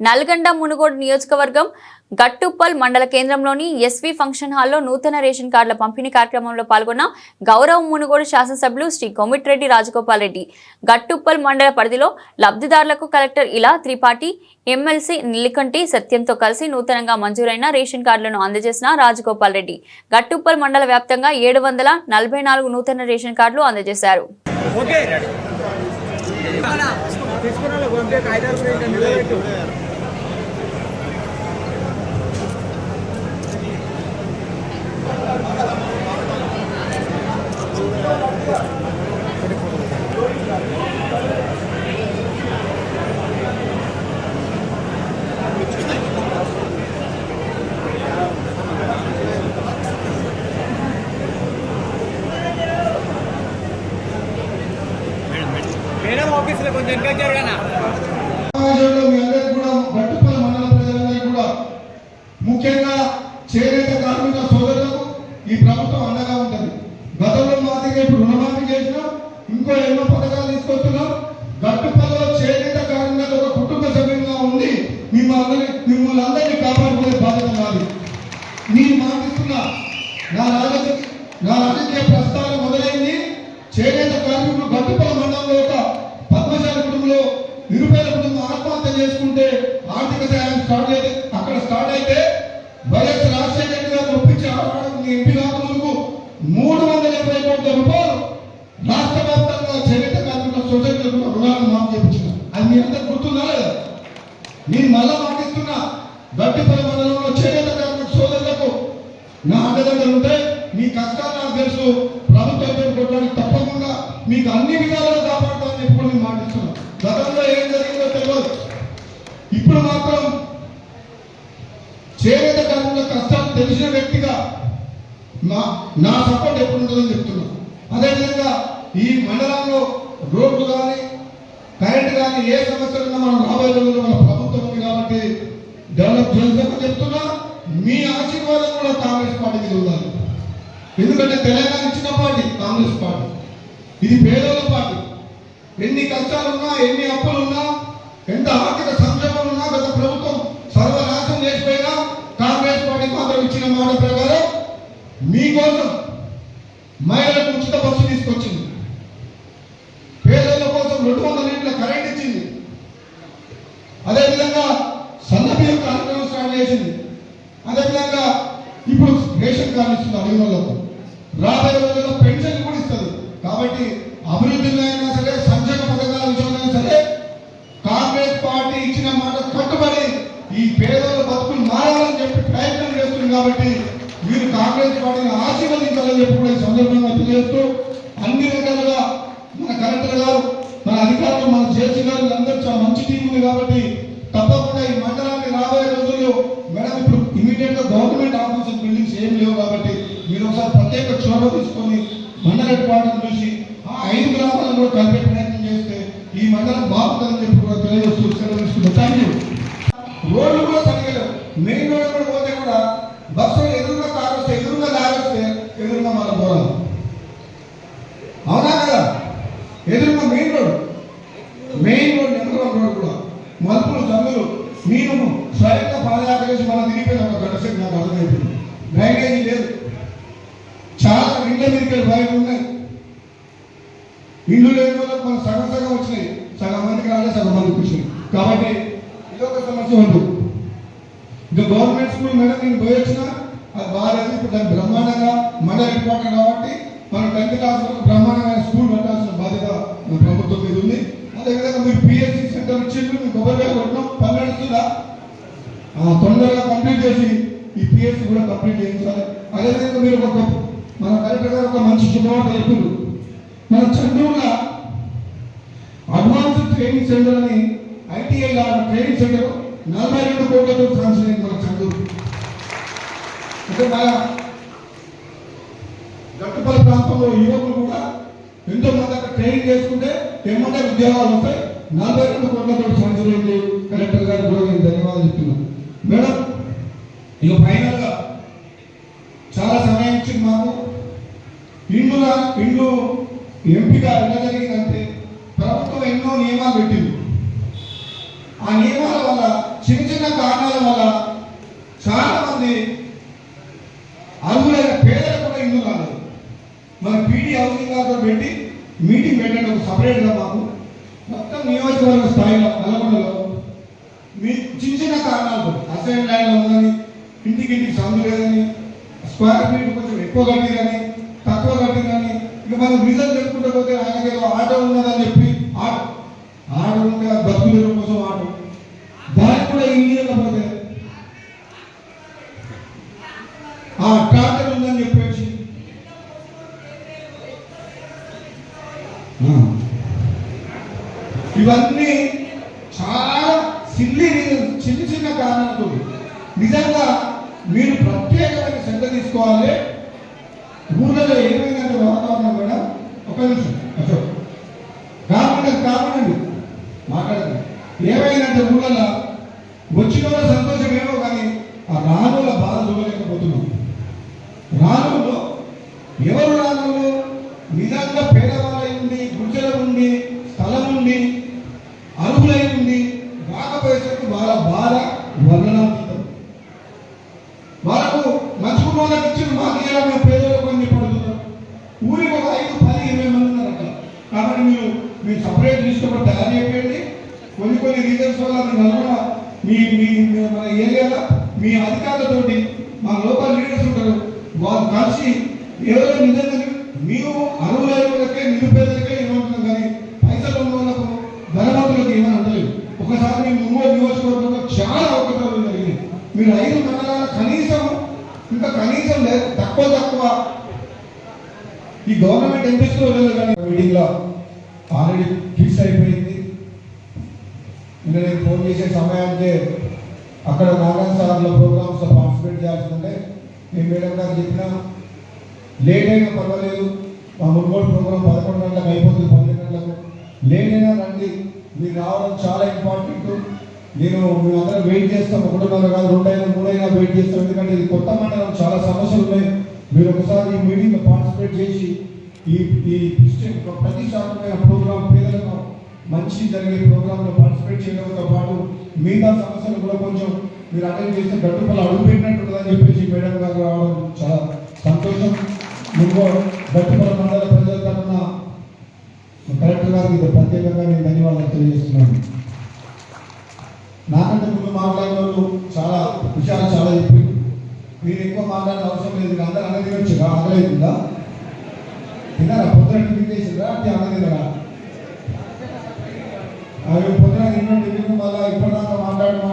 నల్గొండ మునుగోడు నియోజకవర్గం గట్టుప్పల్ మండల కేంద్రంలోని ఎస్వి ఫంక్షన్ హాల్లో నూతన రేషన్ కార్డుల పంపిణీ కార్యక్రమంలో పాల్గొన్న గౌరవ మునుగోడు శాసనసభ్యులు శ్రీ కోమిటిరెడ్డి రాజగోపాల్ రెడ్డి. గట్టుప్పల్ మండల పరిధిలో లబ్ధిదారులకు కలెక్టర్ ఇలా త్రిపాఠి ఎమ్మెల్సీ నిలికంటి సత్యంతో కలిసి నూతనంగా మంజూరైన రేషన్ కార్డులను అందజేసిన రాజగోపాల్ రెడ్డి. గట్టుప్పల్ మండల వ్యాప్తంగా ఏడు వందల నలభై నాలుగు నూతన రేషన్ కార్డులు అందజేశారు. ఓకే. మిమ్మల్ని మిమ్మల్ని అందరినీ కాపాడుకునే బాధ్యత నాది. నేను మాటిస్తున్నా నా రాజకీయ నా రాజకీయ ప్రస్థానం మొదలైంది. చేనేత కార్మికులు గట్టుపల మండలంలో ఒక పద్మశాలి కుటుంబంలో నిరుపేద కుటుంబం ఆత్మహత్య చేసుకుంటే ఆర్థిక సహాయం స్టార్ట్ అయితే అక్కడ స్టార్ట్ అయితే వైఎస్ రాజశేఖర్ గారు ఒప్పించి ఆడడానికి ఎంపీ కాకముందుకు మూడు వందల ఇరవై కోట్ల రూపాయలు రాష్ట్ర వ్యాప్తంగా చేనేత కార్మికుల సొసైటీ రుణాలను మాకు చేయించిన అది మీ అందరికి గుర్తుందా లేదా? నేను మళ్ళా మాటిస్తున్నా గట్టిపల్లి మండలంలో చేనేత కార్మిక సోదరులకు నా అండదండలు ఉంటే మీ కష్టాలు నాకు తెలుసు. ప్రభుత్వం కొట్టడానికి తప్పకుండా మీకు అన్ని విధాలుగా కాపాడుతామని చెప్పి కూడా నేను మాటిస్తున్నా. గతంలో ఏం జరిగిందో తెలియదు. ఇప్పుడు మాత్రం చేనేత కార్మికుల కష్టాలు తెలిసిన వ్యక్తిగా నా నా సపోర్ట్ ఎప్పుడు ఉంటుందని చెప్తున్నా. అదేవిధంగా ఈ మండలంలో రోడ్లు కానీ కరెంట్ కానీ ఏ సమస్య ఉన్నా మనం రాబోయే రోజుల్లో మన ప్రభుత్వం ఉంది కాబట్టి డెవలప్ చేస్తామని చెప్తున్నా. మీ ఆశీర్వాదం కూడా కాంగ్రెస్ పార్టీకి మీద ఉండాలి. ఎందుకంటే తెలంగాణ ఇచ్చిన పార్టీ కాంగ్రెస్ పార్టీ. ఇది పేదోళ్ళ పార్టీ. ఎన్ని కష్టాలున్నా ఎన్ని అప్పులున్నా ఎంత ఆర్థిక సంక్షోభం ఉన్నా గత ప్రభుత్వం సర్వనాశనం చేసిపోయినా కాంగ్రెస్ పార్టీ మాత్రం ఇచ్చిన మాట ప్రకారం మీకోసం మహిళలకు ఉచిత బస్సు తీసుకొచ్చింది పేదల కోసం రెండు వందల యూనిట్ల కరెంట్ ఇచ్చింది అదేవిధంగా సన్న బియ్యం కార్యక్రమం స్టార్ట్ చేసింది. అదేవిధంగా ఇప్పుడు రేషన్ కార్డు ఇస్తుంది అడిగిన వాళ్ళకు రాబోయే రోజుల్లో పెన్షన్ కూడా ఇస్తుంది కాబట్టి అభివృద్ధిలో అయినా సరే సంక్షేమ పథకాల విషయంలో అయినా సరే కాంగ్రెస్ పార్టీ ఇచ్చిన మాట కట్టుబడి ఈ పేదల బతుకులు మారాలని చెప్పి ప్రయత్నం చేస్తుంది కాబట్టి మీరు కాంగ్రెస్ పార్టీని ఆశీర్వదించాలని చెప్పి కూడా ఈ సందర్భంగా తెలియజేస్తూ అన్ని రకాలుగా మన కలెక్టర్ గారు మన అధికారులు మన జేసీ గారు అందరూ చాలా మంచి టీం ఉంది కాబట్టి తప్పకుండా ఈ మండలం రాబోయే రోజుల్లో మేడం ఇప్పుడు ఇమీడియట్గా గవర్నమెంట్ ఆఫీసెస్ బిల్డింగ్స్ ఏం లేవు కాబట్టి మీరు ఒకసారి ప్రత్యేక చొరవ తీసుకొని మండల చూసి ఆ ఐదు గ్రామాలను కూడా కలిపే ప్రయత్నం చేస్తే ఈ మండలం బాగుంటుందని చెప్పి కూడా తెలియజేస్తూ సెలవు థ్యాంక్ రోడ్లు కూడా సరిగ్గా మెయిన్ రోడ్ కూడా పోతే కూడా బస్సు ఎదురుగా కారు వస్తే ఎదురుగా దారి వస్తే ఎదురుగా మన పోరాలి అవునా కదా? ఎదురుగా main road main road number one road కూడా. మలుపులు జమ్ములు నేను స్వయంగా పాదయాత్ర చేసి మనం తిరిగిపోయిన ఒక గంట సేపు నాకు అర్థమైపోయింది. డ్రైనేజీ లేదు. చాలా ఇండ్ల మీదకి బయట ఉన్నాయి ఇల్లు లేని వాళ్ళకి మనం సగం సగం వచ్చినాయి సగం మందికి రాలే సగం కాబట్టి ఇదొక సమస్య ఉంది ఇంకా గవర్నమెంట్ స్కూల్ మేడం నేను పోయి వచ్చిన అది బాగాలేదు ఇప్పుడు దాన్ని బ్రహ్మాండంగా మండల ఇంపార్టెంట్ కాబట్టి మనం టెన్త్ క్లాస్ వరకు బ్రహ్మాండమైన స్కూల్ పెట్టాల్సిన బాధ్యత మన ప్రభుత్వం మీద ఉంది. అదేవిధంగా మీరు పిఎస్సి సెంటర్ ఇచ్చిండ్రు మీకు కొబ్బరిగా కొట్టడం పని నడుస్తుందా? ఆ, తొందరగా కంప్లీట్ చేసి ఈ పిఎస్సి కూడా కంప్లీట్ చేయించాలి. అదేవిధంగా మీరు ఒక మన కలెక్టర్ గారు ఒక మంచి శుభవార్త చెప్పిండ్రు మన చంద్రుల ట్రైనింగ్ సెంటర్ అని ఐటీఐ ట్రైనింగ్ సెంటర్ నలభై రెండు కోట్లతో శాంక్షన్ అయింది మన చంద్రుడు అంటే మన గట్టుపల్లి ప్రాంతంలో యువకులు కూడా ఎంతో మంది అక్కడ ట్రైనింగ్ చేసుకుంటే ఎమ్మంటే ఉద్యోగాలు వస్తాయి. నలభై రెండు కోట్లతో శాంక్షన్ అయింది కలెక్టర్ గారు కూడా నేను ధన్యవాదాలు చెప్తున్నాను మేడం ఇక ఫైనల్గా చాలా సమయం ఇచ్చింది మాకు. ఇండ్లు ఇండ్లు ఎంపిక ఎలా జరిగిందంటే ప్రభుత్వం ఎన్నో నియమాలు పెట్టింది ఆ నియమాల వల్ల చిన్న చిన్న కారణాల వల్ల చాలా మంది అర్హులైన పేదలకు కూడా ఇల్లు రాలేదు. మరి పీడీ హౌసింగ్ గారితో పెట్టి మీటింగ్ పెట్టండి ఒక సపరేట్గా మాకు. మొత్తం నియోజకవర్గ స్థాయిలో నల్గొండలో మీ చిన్న చిన్న కారణాలు అసైన్ ల్యాండ్ ఉందని ఇంటికి ఇంటికి సందు లేదని స్క్వేర్ ఫీట్ కొంచెం ఎక్కువ కట్టిరని తక్కువ కట్టిరని ఇక మనం రీజన్ చెప్పుకుంటే పోతే ఆయనకి ఆటో ఉన్నదని చెప్పి ఆటో ఆటో ఉంటే ఆ బతుకుల కోసం ఆటో. ఇవ్వకపోతే ఆ టార్గెట్ ఉందని చెప్పేసి. ఇవన్నీ చాలా సిల్లి చిన్న చిన్న కారణాలతో. నిజంగా మీరు ప్రత్యేకమైన శ్రద్ధ తీసుకోవాలి. ఊళ్ళలో ఏమైందంటే వాతావరణం కూడా ఒక నిమిషం అశోక్. కాకుండా కాకుండా మాట్లాడండి. ఏమైందంటే ఊళ్ళలో బాల వర్ణనాతీతం వాళ్ళకు మంచుకున్న వాళ్ళకి ఇచ్చిన మాకేలా ఇలా మేము పేదలకు అన్ని పడుతున్నాం ఊరికి ఒక ఐదు పది ఇరవై మంది ఉన్నారు అక్కడ. కాబట్టి మీరు మీరు సపరేట్ తీసుకుని తయారు చేయండి కొన్ని కొన్ని రీజన్స్ వల్ల మీ నల్గొండ మీ మీ మన ఏరియాలో మీ అధికారులతోటి మా లోకల్ లీడర్స్ ఉంటారు. వాళ్ళు కలిసి ఏదో నిజంగా మీరు అర్హులైన వాళ్ళకే నిరుపేదలకే ఏమంటున్నాం కానీ పైసలు ఉన్న వాళ్ళకు ధనవంతులకు ఏమని అంటలేదు ఒకసారి మీ ముంబై నియోజకవర్గంలో చాలా అవకాశాలు జరిగినాయి మీరు ఐదు మండలాల కనీసం ఇంకా కనీసం లేదు తక్కువ తక్కువ. ఈ గవర్నమెంట్ ఏం చేస్తుందో తెలియదు మీటింగ్లో ఆల్రెడీ ఫిక్స్ అయిపోయింది. నిన్న నేను ఫోన్ చేసే సమయానికి అక్కడ నారాయణ సార్లో ప్రోగ్రామ్స్ పార్టిసిపేట్ చేయాల్సి ఉంటే నేను మేడం గారు చెప్పినా లేట్ అయినా పర్వాలేదు. మా మున్గోడు ప్రోగ్రామ్ పదకొండు గంటలకు అయిపోతుంది పన్నెండు గంటలకు. లేట్ అయినా రండి. మీరు రావడం చాలా ఇంపార్టెంట్. నేను మేమందరం వెయిట్ చేస్తాం. ఒకటిన్నర కాదు రెండైనా మూడైనా వెయిట్ చేస్తాం. ఎందుకంటే ఇది కొత్త మండలం చాలా సమస్యలు ఉన్నాయి. మీరు ఒకసారి ఈ మీటింగ్లో పార్టిసిపేట్ చేసి ఈ ఈ క్రిస్టియన్ ప్రతిష్టాత్మకమైన ప్రోగ్రామ్ పేదలకు మంచి జరిగే ప్రోగ్రాంలో పార్టిసిపేట్ చేయడంతో పాటు మిగతా సమస్యలు కూడా కొంచెం మీరు అటెండ్ చేస్తే గట్టుపల్లి అడుగు పెట్టినట్టుందని చెప్పేసి మేడం గారు రావడం చాలా సంతోషం. ఇంకో గట్టుపల్ల మండల ప్రజల తరఫున కలెక్టర్ గారికి ప్రత్యేకంగా నేను ధన్యవాదాలు తెలియజేస్తున్నాను. నాకంటే ముందు మాట్లాడిన వాళ్ళు చాలా విషయాలు చాలా చెప్పి మీరు ఎక్కువ మాట్లాడిన అవసరం లేదు అందరూ అన్నది తినొచ్చు ఆగలేదుందా తిన్నారా? పొద్దున టిఫిన్ చేసిందా అంటే అన్న తినరా అవి పొద్దున తిన్నట్టు మళ్ళీ ఇప్పటిదాకా మాట్లాడిన